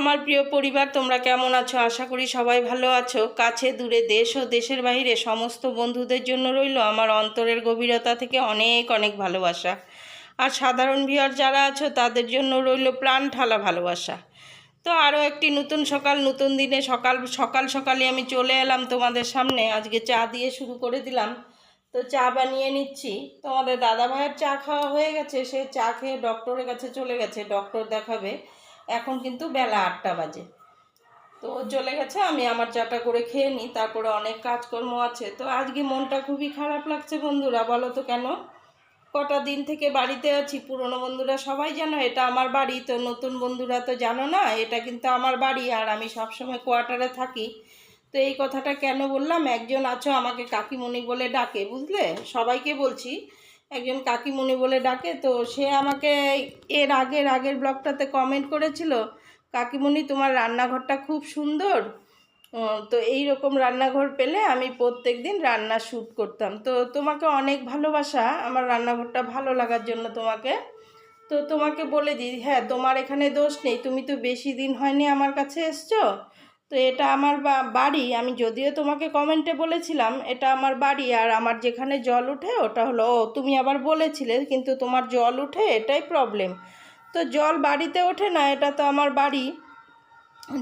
আমার প্রিয় পরিবার, তোমরা কেমন আছো? আশা করি সবাই ভালো আছো। কাছে, দূরে, দেশ ও দেশের বাইরে সমস্ত বন্ধুদের জন্য রইল আমার অন্তরের গভীরতা থেকে অনেক অনেক ভালোবাসা। আর সাধারণ ভিউয়ার যারা আছো, তাদের জন্য রইল প্রাণ ঠালা ভালোবাসা। তো আরও একটি নতুন সকাল, নতুন দিনে সকাল সকাল সকালে আমি চলে এলাম তোমাদের সামনে। আজকে চা দিয়ে শুরু করে দিলাম। তো চা বানিয়ে নিচ্ছি। তোমাদের দাদা ভাইয়ের চা খাওয়া হয়ে গেছে। সে চা খেয়ে ডক্টরের কাছে চলে গেছে। ডক্টর দেখাবে। এখন কিন্তু বেলা আটটা বাজে। তো চলে গেছে, আমি আমার চাটা করে খেয়ে নিই, তারপরে অনেক কাজকর্ম আছে। তো আজকে মনটা খুবই খারাপ লাগছে বন্ধুরা, বলো তো কেন? কটা দিন থেকে বাড়িতে আছি, পুরনো বন্ধুরা সবাই জানো, এটা আমার বাড়ি। তো নতুন বন্ধুরা তো জানো না, এটা কিন্তু আমার বাড়ি আর আমি সবসময় কোয়ার্টারে থাকি। তো এই কথাটা কেন বললাম? একজন আছো আমাকে কাকিমণি বলে ডাকে, বুঝলে? সবাইকে বলছি একজন কাকিমণি বলে ডাকে, তো সে আমাকে এর আগের আগের ব্লগটাতে কমেন্ট করেছিল, কাকিমণি, তোমার রান্নাঘরটা খুব সুন্দর? তো এই রকম রান্নাঘর পেলে আমি প্রত্যেক দিন রান্না শ্যুট করতাম। তো তোমাকে অনেক ভালোবাসা, আমার রান্নাঘরটা ভালো লাগার জন্য তোমাকে। তো তোমাকে বলে দিই হ্যাঁ তোমার এখানে দোষ নেই, তুমি তো বেশি দিন হয়নি আমার কাছে এসছো। তো এটা আমার বাড়ি। আমি যদিও তোমাকে কমেন্টে বলেছিলাম, এটা আমার বাড়ি আর আমার যেখানে জল উঠে ওটা হলো ও। তুমি আবার বলেছিলে, কিন্তু তোমার জল উঠে এটাই প্রবলেম তো জল বাড়িতে ওঠে না, এটা তো আমার বাড়ি।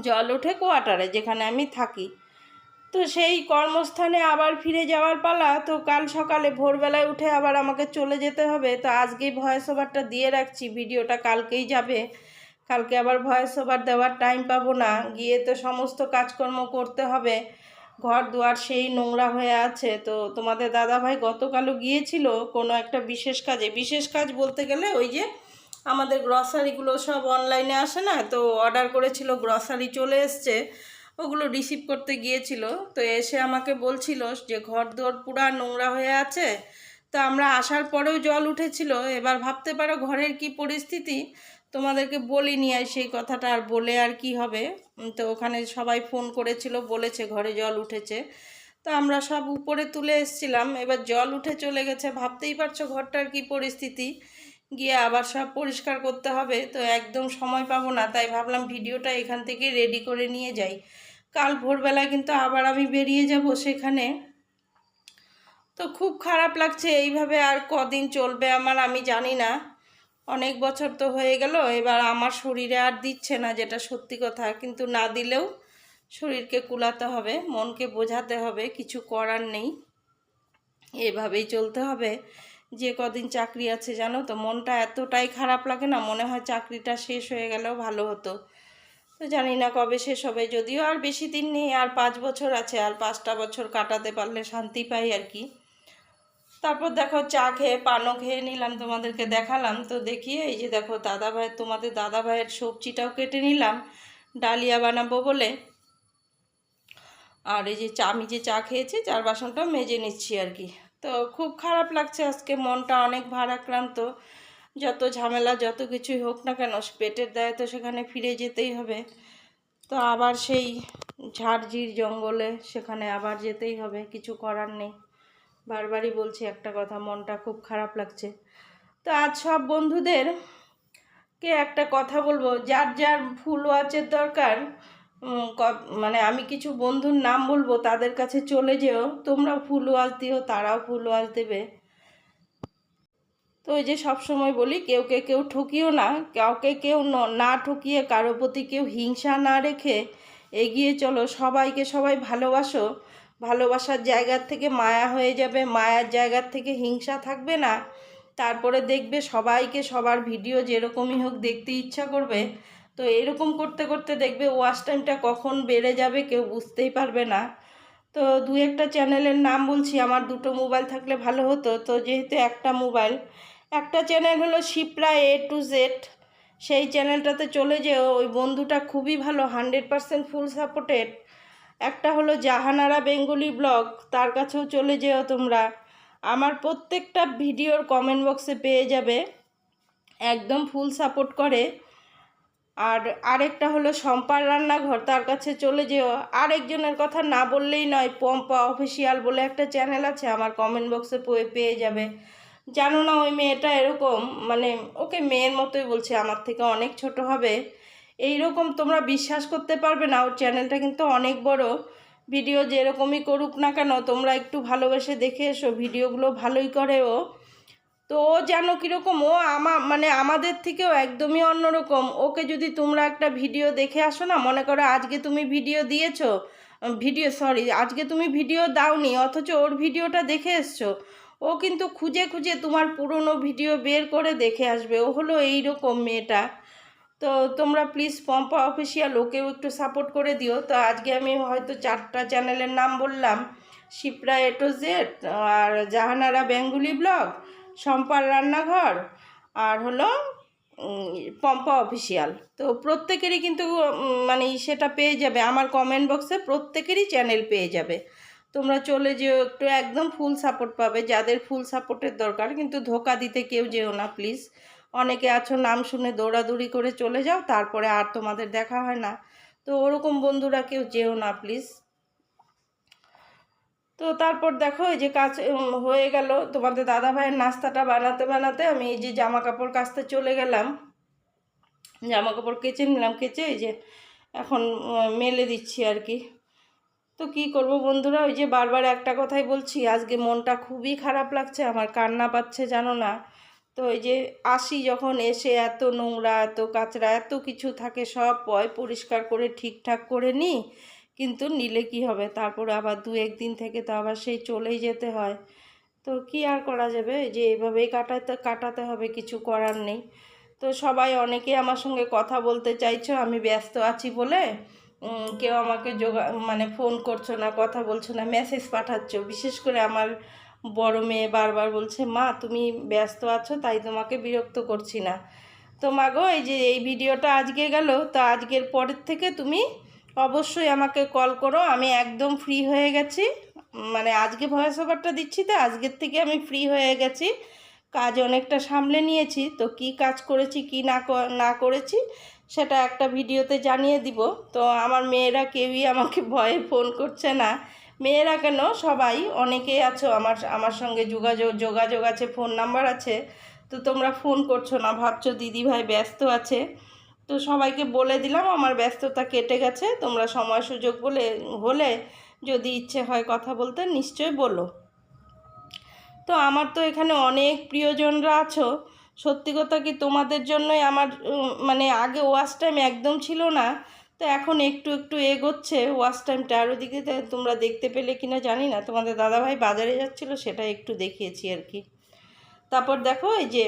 জল ওঠে কোয়ার্টারে, যেখানে আমি থাকি। তো সেই কর্মস্থানে আবার ফিরে যাওয়ার পালা, তো কাল সকালে ভোরবেলায় উঠে আবার আমাকে চলে যেতে হবে। তো আজকেই ভয়েস ওভারটা দিয়ে রাখছি ভিডিওটা কালকেই যাবে। কালকে আবার ভয়েস ওভার দেওয়ার টাইম পাবো না। গিয়ে তো সমস্ত কাজকর্ম করতে হবে। ঘর দুয়ার সেই নোংরা হয়ে আছে। তো তোমাদের দাদাভাই গতকালও গিয়েছিল কোনো একটা বিশেষ কাজে। বিশেষ কাজ বলতে গেলে ওই যে আমাদের গ্রসারিগুলো সব অনলাইনে আসে না? তো অর্ডার করেছিল গ্রসারি চলে এসছে। ওগুলো রিসিভ করতে গিয়েছিল। তো এসে আমাকে বলছিল যে ঘর দোর পুরা নোংরা হয়ে আছে। তো আমরা আসার পরেও জল উঠেছিল। এবার ভাবতে পারো ঘরের কি পরিস্থিতি? তোমাদেরকে বলিনি আর সেই কথাটা আর বলে আর কি হবে? তো ওখানে সবাই ফোন করেছিল, বলেছে ঘরে জল উঠেছে। তো আমরা সব উপরে তুলে এসছিলাম। এবার জল উঠে চলে গেছে। ভাবতেই পারছ ঘরটার কি পরিস্থিতি? গিয়ে আবার সব পরিষ্কার করতে হবে। তো একদম সময় পাবো না, তাই ভাবলাম ভিডিওটা এখান থেকে রেডি করে নিয়ে যাই। কাল ভোরবেলা কিন্তু আবার আমি বেরিয়ে যাব সেখানে। তো খুব খারাপ লাগছে, এইভাবে আর কদিন চলবে আমার আমি জানি না। অনেক বছর তো হয়ে গেল, এবার আমার শরীরে আর দিচ্ছে না যেটা সত্যি কথা, কিন্তু না দিলেও শরীরকে কুলাতে হবে, মনকে বোঝাতে হবে, কিছু করার নেই। এভাবেই চলতে হবে। যে কদিন চাকরি আছে, জানো তো, মনটা এতটাই খারাপ লাগে না, মনে হয় চাকরিটা শেষ হয়ে গেলেও ভালো হতো। তো জানি না কবে শেষ হবে, যদিও আর বেশি দিন নেই, আর পাঁচ বছর আছে, আর পাঁচটা বছর কাটাতে পারলে শান্তি পাই আর কি। তারপর দেখো চা খেয়ে পানও খেয়ে নিলাম, তোমাদেরকে দেখালাম। তো দেখিয়ে এই যে দেখো দাদা ভাইয়ের তোমাদের দাদা ভাইয়ের সবজিটাও কেটে নিলাম, ডালিয়া বানাবো বলে। আর এই যে চা, আমি যে চা খেয়েছি, চার বাসনটা মেজে নিচ্ছি আর কি। তো খুব খারাপ লাগছে আজকে, মনটা অনেক ভারাক্রান্ত। যত ঝামেলা, যত কিছুই হোক না কেন, পেটের দায়ে তো সেখানে ফিরে যেতেই হবে। তো আবার সেই ঝাড়ঝির জঙ্গলে সেখানে আবার যেতেই হবে, কিছু করার নেই। বারবারই বলছি একটা কথা, মনটা খুব খারাপ লাগছে। তো আজ সব বন্ধুদের কে একটা কথা বলব, যার যার ফুল ওয়াচের দরকার মানে আমি কিছু বন্ধুর নাম বলব, তাদের কাছে চলে যেও তোমরা ফুল ওয়াচ দিও, তারাও ফুল ওয়াচ দেবে। তো ওই যে সব সময় বলি, কেউ কে কেউ ঠকিও না, কাউকে কেউ না ঠকিয়ে, কারও প্রতি কেউ হিংসা না রেখে এগিয়ে চলো, সবাইকে সবাই ভালোবাসো। ভালোবাসার জায়গার থেকে মায়া হয়ে যাবে, মায়ার জায়গার থেকে হিংসা থাকবে না। তারপরে দেখবে সবাইকে সবার ভিডিও যেরকমই হোক দেখতে ইচ্ছা করবে। তো এরকম করতে করতে দেখবে ওয়াচ টাইমটা কখন বেড়ে যাবে কেউ বুঝতেই পারবে না। তো দু একটা চ্যানেলের নাম বলছি, আমার দুটো মোবাইল থাকলে ভালো হতো। তো যেহেতু একটা মোবাইল একটা চ্যানেল হলো শিপ্রা এ টু জেড সেই চ্যানেলটাতে চলে যেও, ওই বন্ধুটা খুবই ভালো হান্ড্রেড পারসেন্ট ফুল সাপোর্টেড একটা হলো জাহানারা বেঙ্গলি ব্লগ, তার কাছেও চলে যেও তোমরা। আমার প্রত্যেকটা ভিডিওর কমেন্ট বক্সে পেয়ে যাবে। একদম ফুল সাপোর্ট করে। আর আরেকটা হলো সম্পার রান্নাঘর, তার কাছে চলে যেও। আরেকজনের কথা না বললেই নয়, পম্পা অফিসিয়াল বলে একটা চ্যানেল আছে, আমার কমেন্ট বক্সে পেয়ে যাবে। জানো না ওই মেয়েটা এরকম মানে ওকে মেয়ের মতোই বলছে, আমার থেকে অনেক ছোট হবে। এই রকম তোমরা বিশ্বাস করতে পারবে না, ওর চ্যানেলটা কিন্তু অনেক বড়। ভিডিও যেরকমই করুক না কেন, তোমরা একটু ভালোবেসে দেখে এসো, ভিডিওগুলো ভালোই করে ও। তো ও যেন কীরকম, ও আমা মানে আমাদের থেকেও একদমই অন্যরকম। ওকে যদি তোমরা একটা ভিডিও দেখে আসো না, মনে করো আজকে তুমি ভিডিও দিয়েছ ভিডিও, সরি, আজকে তুমি ভিডিও দাওনি, অথচ ওর ভিডিওটা দেখে এসছো। ও কিন্তু খুঁজে খুঁজে তোমার পুরনো ভিডিও বের করে দেখে আসবে। ও হলো এই রকম মেয়েটা। তো তোমরা প্লিজ পম্পা অফিসিয়াল ওকেও একটু সাপোর্ট করে দিও। তো আজকে আমি হয়তো চারটা চ্যানেলের নাম বললাম। শিপ্রা এটো জেড আর জাহানারা বেঙ্গুলি ব্লগ সম্পার রান্নাঘর, আর হলো পম্পা অফিসিয়াল তো প্রত্যেকেরই কিন্তু মানে সেটা পেয়ে যাবে। আমার কমেন্ট বক্সে প্রত্যেকেরই চ্যানেল পেয়ে যাবে। তোমরা চলে যেও, একটু একদম ফুল সাপোর্ট পাবে। যাদের ফুল সাপোর্টের দরকার, কিন্তু ধোকা দিতে কেউ যেও না প্লিজ অনেকে আছো, নাম শুনে দৌড়াদৌড়ি করে চলে যাও, তারপরে আর তোমাদের দেখা হয় না। তো ওরকম বন্ধুরা কেউ যেও না প্লিজ তো তারপর দেখো, এই যে কাজ হয়ে গেল। তোমাদের দাদা ভাইয়ের নাস্তাটা বানাতে বানাতে আমি এই যে জামা কাপড় কাচতে চলে গেলাম। জামা কাপড় কেচে নিলাম, কেচে এই যে এখন মেলে দিচ্ছি আর কি। তো কি করব বন্ধুরা, ওই যে বারবার একটা কথাই বলছি, আজকে মনটা খুবই খারাপ লাগছে, আমার কান্না পাচ্ছে, জানো না। তো এই যে আসি যখন এসে এত নোংরা, এত কাঁচরা, এত কিছু থাকে সব পয় পরিষ্কার করে ঠিকঠাক করে নিই, কিন্তু নিলে কি হবে? তারপরে আবার দু একদিন থেকে তো আবার সেই চলেই যেতে হয়। তো কি আর করা যাবে? যে এইভাবেই কাটাতে কাটাতে হবে, কিছু করার নেই। তো সবাই অনেকে আমার সঙ্গে কথা বলতে চাইছো, আমি ব্যস্ত আছি বলে কেউ আমাকে যোগা মানে ফোন করছ না, কথা বলছো না মেসেজ পাঠাচ্ছ। বিশেষ করে আমার বড় মেয়ে বারবার বলছে, মা, তুমি ব্যস্ত আছো, তাই তোমাকে বিরক্ত করছি না। তো মাগো এই যে এই ভিডিওটা আজকে গেল, তো আজকের পরের থেকে তুমি অবশ্যই আমাকে কল করো, আমি একদম ফ্রি হয়ে গেছি। মানে আজকে ভয়েস ওভারটা দিচ্ছি তো, আজকের থেকে আমি ফ্রি হয়ে গেছি। কাজ অনেকটা সামলে নিয়েছি, তো কি কাজ করেছি, কি না না করেছি, সেটা একটা ভিডিওতে জানিয়ে দিব। তো আমার মেয়েরা কেউই আমাকে ভয়ে ফোন করছে না। মেয়েরা কেন? সবাই অনেকেই আছো আমার আমার সঙ্গে যোগাযোগ যোগাযোগ আছে, ফোন নাম্বার আছে, তো তোমরা ফোন করছ না, ভাবছ দিদি ভাই ব্যস্ত আছে, তো সবাইকে বলে দিলাম আমার ব্যস্ততা কেটে গেছে, তোমরা সময় সুযোগ বলে, হলে যদি ইচ্ছে হয় কথা বলতে নিশ্চয় বলো। তো আমার তো এখানে অনেক প্রিয়জনরা আছো, সত্যি কথা কি তোমাদের জন্যই আমার মানে আগে ওয়াচ টাইম একদম ছিল না তো এখন একটু একটু এগোচ্ছে ওয়াচ টাইমটা আর ওদিকে তোমরা দেখতে পেলে কিনা জানি না। তোমাদের দাদাভাই বাজারে যাচ্ছিল, সেটা একটু দেখিয়েছি আর কি। তারপর দেখো এই যে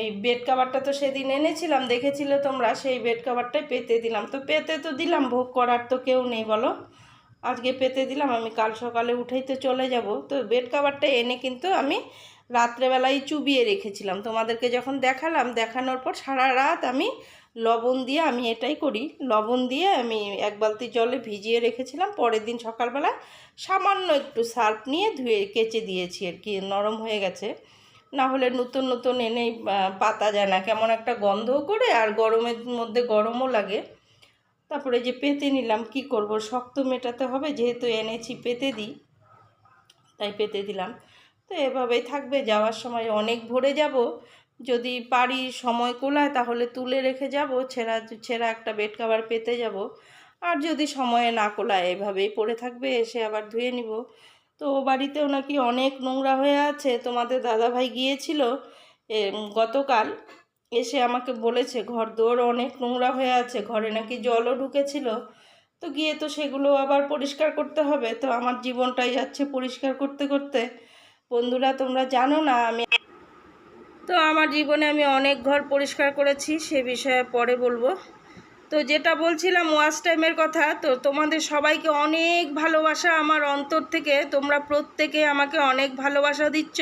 এই বেড কাভারটা তো সেদিন এনেছিলাম, দেখেছিলে তোমরা? সেই বেড কাভারটাই পেতে দিলাম। তো পেতে তো দিলাম, ভোগ করার তো কেউ নেই, বলো? আজকে পেতে দিলাম, আমি কাল সকালে উঠেই তো চলে যাব। তো বেড কাভারটা এনে কিন্তু আমি রাত্রেবেলায় চুবিয়ে রেখেছিলাম। তোমাদেরকে যখন দেখালাম, দেখানোর পর সারা রাত আমি লবণ দিয়ে আমি এটাই করি। লবণ দিয়ে আমি এক বালতি জলে ভিজিয়ে রেখেছিলাম। পরের দিন সকালবেলা সামান্য একটু সার্ফ নিয়ে ধুয়ে কেচে দিয়েছি আর কি, নরম হয়ে গেছে। না হলে নতুন নতুন এনেই পাতা যায় না। কেমন একটা গন্ধও করে আর গরমের মধ্যে গরমও লাগে। তারপরে যে পেতে নিলাম, কি করব? শক্ত মেটাতে হবে, যেহেতু এনেছি পেতে দিই, তাই পেতে দিলাম। তো এভাবেই থাকবে, যাওয়ার সময় অনেক ভরে যাব। যদি পারি সময় কোলায়, তাহলে তুলে রেখে যাব, ছেঁড়া ছেঁড়া একটা বেড কাভার পেতে যাব। আর যদি সময়ে না কোলায়, এভাবেই পড়ে থাকবে, এসে আবার ধুয়ে নিব। তো বাড়িতেও নাকি অনেক নোংরা হয়ে আছে, তোমাদের দাদাভাই গিয়েছিল গতকাল, এসে আমাকে বলেছে, ঘর দোর অনেক নোংরা হয়ে আছে, ঘরে নাকি জলও ঢুকেছিল। তো গিয়ে তো সেগুলো আবার পরিষ্কার করতে হবে। তো আমার জীবনটাই যাচ্ছে পরিষ্কার করতে করতে। বন্ধুরা, তোমরা জানো না, আমি তো আমার জীবনে আমি অনেক ঘর পরিষ্কার করেছি, সে বিষয়ে পরে বলব। তো যেটা বলছিলাম ওয়াচ টাইমের কথা, তো তোমাদের সবাইকে অনেক ভালোবাসা আমার অন্তর থেকে। তোমরা প্রত্যেকে আমাকে অনেক ভালোবাসা দিচ্ছ।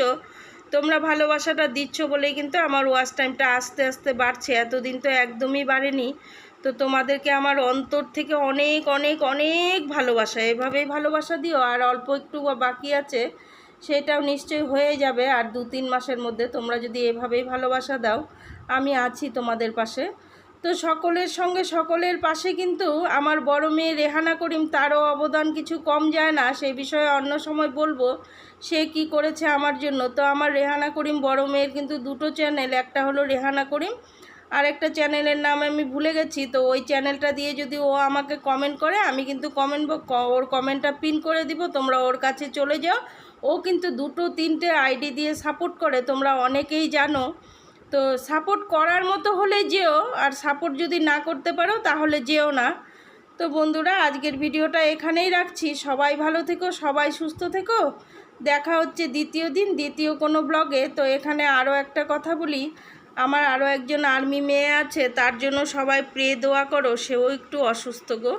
তোমরা ভালোবাসাটা দিচ্ছ বলেই কিন্তু আমার ওয়াচ টাইমটা আস্তে আস্তে বাড়ছে। এতদিন তো একদমই বাড়েনি। তো তোমাদেরকে আমার অন্তর থেকে অনেক অনেক অনেক ভালোবাসা। এভাবেই ভালোবাসা দিও। আর অল্প একটু বাকি আছে। সেটাও নিশ্চয়ই হয়ে যাবে। আর দু তিন মাসের মধ্যে তোমরা যদি এভাবেই ভালোবাসা দাও, আমি আছি তোমাদের পাশে। তো সকলের সঙ্গে সকলের পাশে কিন্তু আমার বড় মেয়ে রেহানা করিম, তারও অবদান কিছু কম যায় না। সেই বিষয়ে অন্য সময় বলব, সে কি করেছে আমার জন্য। তো আমার রেহানা করিম বড় মেয়ের কিন্তু দুটো চ্যানেল, একটা হলো রেহানা করিম, আর একটা চ্যানেলের নাম আমি ভুলে গেছি। তো ওই চ্যানেলটা দিয়ে যদি ও আমাকে কমেন্ট করে, আমি কিন্তু কমেন্ট ওর কমেন্টটা পিন করে দিব। তোমরা ওর কাছে চলে যাও। ও কিন্তু দুটো, তিনটে আইডি দিয়ে সাপোর্ট করে, তোমরা অনেকেই জানো। তো সাপোর্ট করার মতো হলে যেও, আর সাপোর্ট যদি না করতে পারো তাহলে যেও না। তো বন্ধুরা, আজকের ভিডিওটা এখানেই রাখছি। সবাই ভালো থেকো, সবাই সুস্থ থেকো। দেখা হচ্ছে দ্বিতীয় দিন, দ্বিতীয় কোনো ব্লগে। তো এখানে আরও একটা কথা বলি। আমার আরও একজন আর্মি মেয়ে আছে, তার জন্য সবাই প্রে দোয়া করো, সেও একটু অসুস্থ গো।